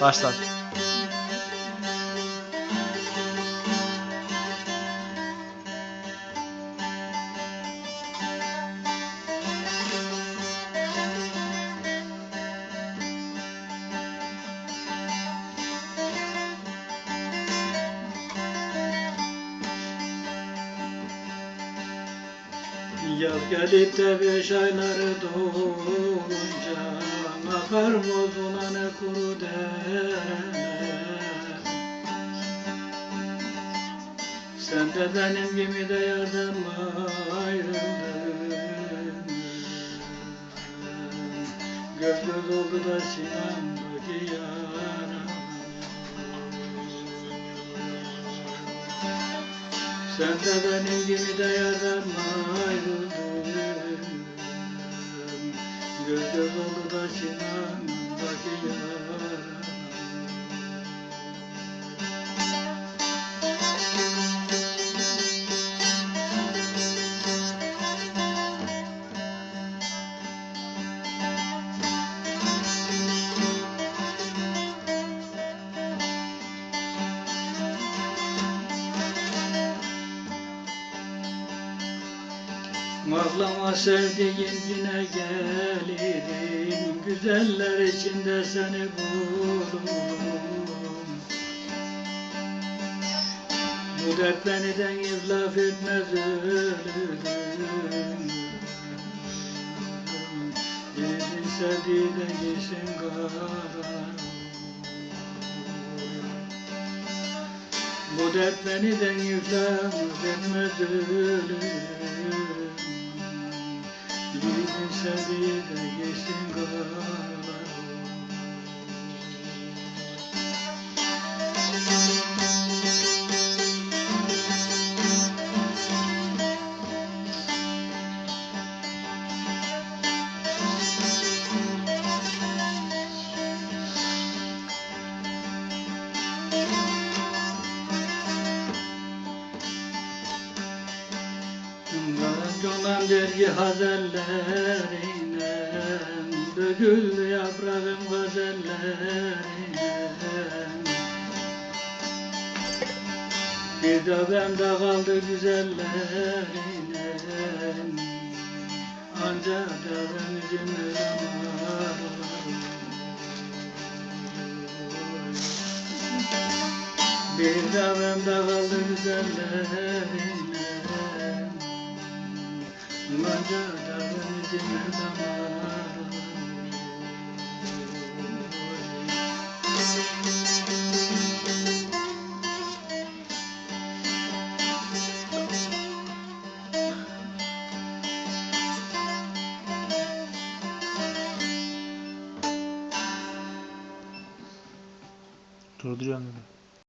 Başlat. Yaz gelip de beş ayları dolunca Akar bozuna ne kuru dereler Sen de benim gibi de yerden ayrıldın? Göz göz oldu da sinandaki yara Sen de benim gibi de ayrıldın Göz göz oldu da sinandaki yara Ağlama sevdiğin yine gelirim Güzeller içinde seni bulurum Bu dert beniden iflaf etmez ölürüm Yerin sevdiği de gitsin karar Bu dert beniden iflas etmez Jesus, I did, I guess, and. Dolan dergi hazellerine Döküldü yaprağım gazellerine Bir de bende kaldı güzellerine Ancak ben üzümü Bir de bende kaldı güzellerine Durduruyorum.